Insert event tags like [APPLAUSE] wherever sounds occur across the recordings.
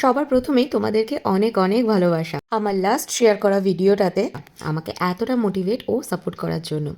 সবার প্রথমেই তোমাদেরকে অনেক অনেক ভালোবাসা। আমার লাস্ট শেয়ার করা ভিডিওটাতে আমাকে এতটা মোটিভেট ও সাপোর্ট করার জন্য।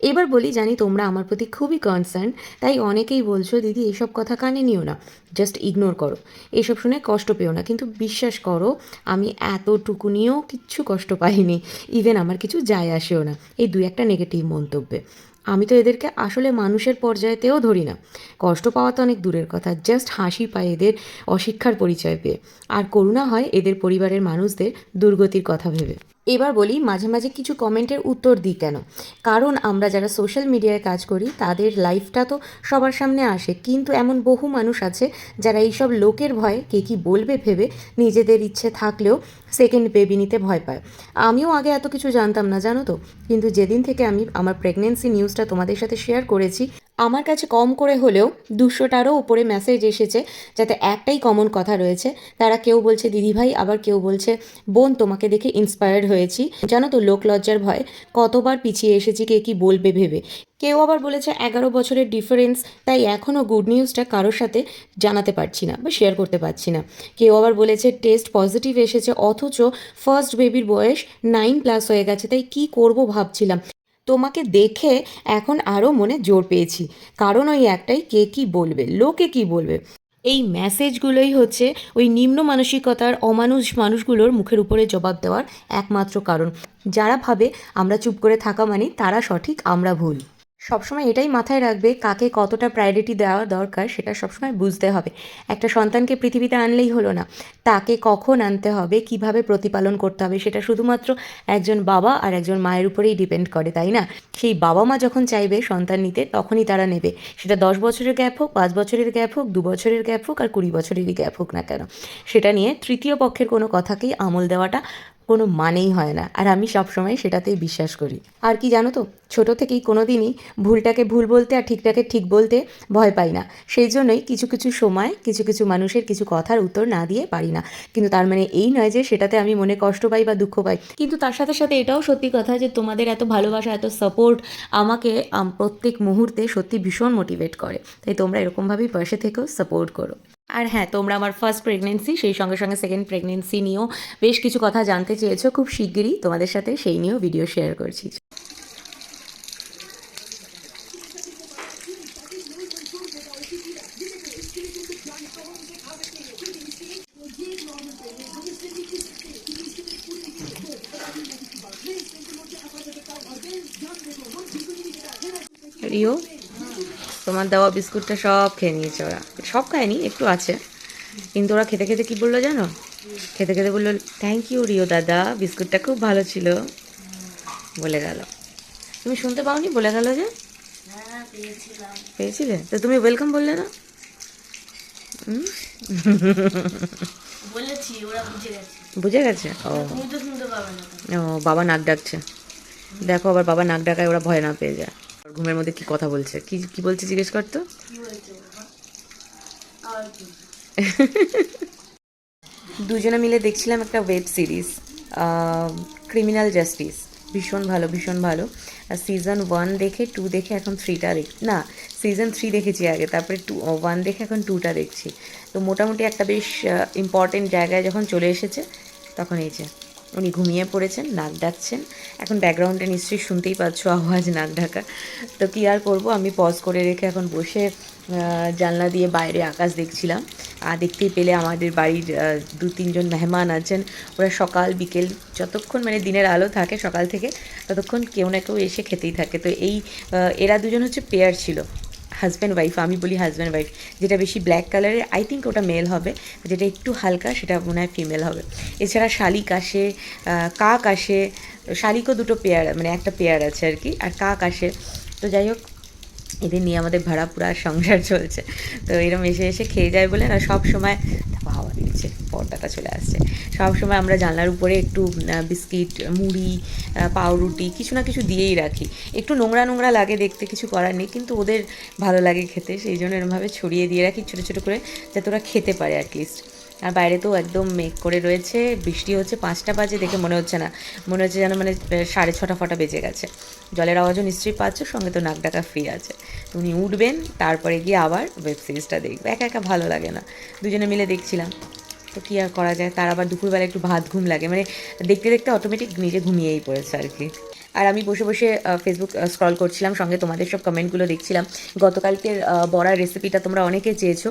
এবার বলি, জানি তোমরা আমার প্রতি খুবই কনসার্ন তাই অনেকেই বলছো, দিদি, এসব কথা কানে নিও না। জাস্ট ইগনোর করো। এসব শুনে কষ্ট পেও না। কিন্তু বিশ্বাস করো, আমি এতটুকু নিয়েও কিচ্ছু কষ্ট পাইনি। ইভেন আমার কিছু যায় আসেও না। এই দুই একটা নেগেটিভ মন্তব্যে। আমি তো এদেরকে আসলে মানুষের পর্যায়েতেও ধরি না। কষ্ট পাওয়া তো অনেক দূরের কথা জাস্ট হাসি পায় এদের অশিক্ষার পরিচয় পেয়ে। আর করুণা হয় এদের পরিবারের মানুষদের দুর্গতির কথা ভেবে। এবার বলি মাঝে মাঝে কিছু কমেন্টের উত্তর দিই কেন। কারণ আমরা যারা সোশ্যাল মিডিয়ায় কাজ করি, তাদের লাইফটা তো সবার সামনে আসে। কিন্তু এমন বহু মানুষ আছে যারা এইসব লোকের ভয়ে কে কী বলবে ভেবে নিজেদের ইচ্ছে থাকলেও সেকেন্ড বেবি নিতে ভয় পায়। আমিও আগে এত কিছু জানতাম না, জানো তো? কিন্তু যেদিন থেকে আমি আমার প্রেগনেন্সি নিউজটা তোমাদের সাথে শেয়ার করেছি আমার কাছে কম করে হলেও দুশোটারও উপরে মেসেজ এসেছে, যাতে একটাই কমন কথা রয়েছে। তারা কেউ বলছে দিদিভাই আবার কেউ বলছে, বোন, তোমাকে দেখে ইন্সপায়ার্ড হয়েছি। জানো তো, লোক লজ্জার ভয়। কতবার পিছিয়ে এসেছি, কে কি বলবে ভেবে? কেউ আবার বলেছে, এগারো বছরের ডিফারেন্স তাই এখনও গুড নিউজটা কারোর সাথে জানাতে পারছি না বা শেয়ার করতে পারছি না। কেউ আবার বলেছে টেস্ট পজিটিভ এসেছে, অথচ ফার্স্ট বেবির বয়স নাইন প্লাস হয়ে গেছে, তাই কি করব ভাবছিলাম। তোমাকে দেখে এখন আরও মনে জোর পেয়েছি। কারণ ওই একটাই কে কি বলবে, লোকে কি বলবে। এই মেসেজগুলোই হচ্ছে ওই নিম্ন মানসিকতার অমানুষ মানুষগুলোর মুখের উপরে জবাব দেওয়ার একমাত্র কারণ। যারা ভাবে আমরা চুপ করে থাকা মানে তারা সঠিক, আমরা ভুল। সবসময় এটাই মাথায় রাখবে কাকে কতটা প্রায়োরিটি দেওয়া দরকার সেটা সবসময় বুঝতে হবে। একটা সন্তানকে পৃথিবীতে আনলেই হলো না। তাকে কখন আনতে হবে, কীভাবে প্রতিপালন করতে হবে সেটা শুধুমাত্র একজন বাবা আর একজন মায়ের উপরেই ডিপেন্ড করে, তাই না? সেই বাবা মা যখন চাইবে সন্তান নিতে, তখনই তারা নেবে। সেটা দশ বছরের গ্যাপ হোক, পাঁচ বছরের গ্যাপ হোক, দু বছরের গ্যাপ হোক আর কুড়ি বছরেরই গ্যাপ হোক না কেন। সেটা নিয়ে তৃতীয় পক্ষের কোনো কথাকেই আমল দেওয়াটা কোনো মানেই হয় না। আর আমি সবসময় সেটাতেই বিশ্বাস করি। আর কি জানো তো, ছোট থেকেই কোনো দিনই ভুলটাকে ভুল বলতে আর ঠিকটাকে ঠিক বলতে ভয় পাই না। সেই জন্যই কিছু কিছু সময়, কিছু কিছু মানুষের কিছু কথার উত্তর না দিয়ে পারি না। কিন্তু তার মানে এই নয় যে সেটাতে আমি মনে কষ্ট পাই বা দুঃখ পাই। কিন্তু তার সাথে সাথে এটাও সত্যি কথা যে তোমাদের এত ভালোবাসা, এত সাপোর্ট আমাকে প্রত্যেক মুহূর্তে সত্যি ভীষণ মোটিভেট করে। তাই তোমরা এরকমভাবেই পাশে থেকেও সাপোর্ট করো। আর হ্যাঁ তোমরা আমার ফার্স্ট প্রেগনেন্সি সেই সঙ্গে সঙ্গে সেকেন্ড প্রেগনেন্সি নিয়েও বেশ কিছু কথা জানতে চেয়েছো। খুব শিগগিরই তোমাদের সাথে সেই নিয়েও ভিডিও শেয়ার করছি। তোমার দেওয়া বিস্কুটটা সব খেয়ে নিয়েছে ওরা। সব খায়নি একটু আছে। কিন্তু ওরা খেতে খেতে কি বলল জানো? খেতে খেতে বলল থ্যাংক ইউ রিও দাদা বিস্কুটটা খুব ভালো ছিল। বলে গেল। তুমি শুনতে পাওনি? বলে গেল যে। পেয়েছিলে? তো তুমি ওয়েলকাম বললে না? বুঝে গেছে। ও। ও বাবা নাক ডাকছে। দেখো আবার বাবা নাক ডাকায় ওরা ভয় না পেয়ে যায়। ঘুমের মধ্যে কি কথা বলছে? কি কি বলছে জিজ্ঞেস করতো কি বলছে বাবা? আর কি [LAUGHS] দুজনে মিলে দেখছিলাম একটা ওয়েব সিরিজ ক্রিমিনাল জাস্টিস ভীষণ ভালো ভীষণ ভালো। আর সিজন ওয়ান দেখে টু দেখে এখন থ্রিটা দেখ, না সিজন থ্রি দেখেছি আগে, তারপরে টু ওয়ান দেখে এখন টুটা দেখছি। তো মোটামুটি একটা বেশ ইম্পর্টেন্ট জায়গায় যখন চলে এসেছে, তখন এই যে। উনি ঘুমিয়ে পড়েছেন, নাক ডাকছেন। এখন ব্যাকগ্রাউন্ডে নিশ্চয়ই শুনতেই পাচ্ছ আওয়াজ নাক ডাকা। তো কী আর করব? আমি পজ করে রেখে এখন বসে জানলা দিয়ে বাইরে আকাশ দেখছিলাম। আর দেখতেই পেলে আমাদের বাড়ির দু তিনজন মেহমান আছেন। ওরা সকাল, বিকেল, যতক্ষণ মানে দিনের আলো থাকে সকাল থেকে, ততক্ষণ কেউ না কেউ এসে খেতেই থাকে। তো এই এরা দুজন হচ্ছে পেয়ার ছিল। হাজব্যান্ড ওয়াইফ আমি বলি হাজব্যান্ড ওয়াইফ যেটা বেশি ব্ল্যাক কালারের আই থিঙ্ক ওটা মেল হবে, যেটা একটু হালকা, সেটা মনে হয় ফিমেল হবে। এছাড়া শালিক আসে কাক আসে, শালিকও দুটো পেয়ার মানে একটা পেয়ার আছে আর কি, আর কাক আসে। তো যাই হোক, এদের নিয়ে আমাদের ভাড়া পুরা সংসার চলছে। তো এরম এসে এসে খেয়ে যায় বলে না, সব সময় হাওয়া দিচ্ছে পর্দাটা চলে আসছে। সবসময় আমরা জানলার উপরে একটু বিস্কিট, মুড়ি পাউরুটি কিছু না কিছু দিয়েই রাখি। একটু নোংরা নোংরা লাগে দেখতে, কিছু করার নেই, কিন্তু ওদের ভালো লাগে খেতে, সেই জন্য এরমভাবে ছড়িয়ে দিয়ে রাখি, ছোটো ছোটো করে, যাতে ওরা খেতে পারে অ্যাটলিস্ট আর বাইরে তো একদম মেঘ করে রয়েছে, বৃষ্টি হচ্ছে, পাঁচটা বাজে দেখে মনে হচ্ছে না। মনে হচ্ছে যেন মানে সাড়ে ছটা, ফটা বেজে গেছে। জলের আওয়াজও নিশ্চয়ই পাচ্ছ, সঙ্গে তো নাক ডাকা ফ্রি আছে। উনি উঠবেন, তারপরে গিয়ে আবার ওয়েব সিরিজটা দেখবে। একা একা ভালো লাগে না। দুজনে মিলে দেখছিলাম। তো কী আর করা যায়? তার আবার দুপুরবেলা একটু ভাত ঘুম লাগে। মানে দেখতে দেখতে অটোমেটিক নিজে ঘুমিয়েই পড়েছে আর কি। আর আমি বসে বসে ফেসবুক স্ক্রল করছিলাম, সঙ্গে তোমাদের সব কমেন্টগুলো দেখছিলাম। গতকালকের বড়ার রেসিপিটা তোমরা অনেকে চেয়েছো।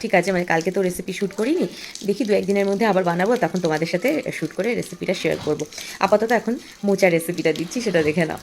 ঠিক আছে মানে কালকে তো রেসিপি শ্যুট করিনি। দেখি দু একদিনের মধ্যে আবার বানাবো, তখন তোমাদের সাথে শ্যুট করে রেসিপিটা শেয়ার করব। আপাতত এখন মোচা রেসিপিটা দিচ্ছি, সেটা দেখে নাও।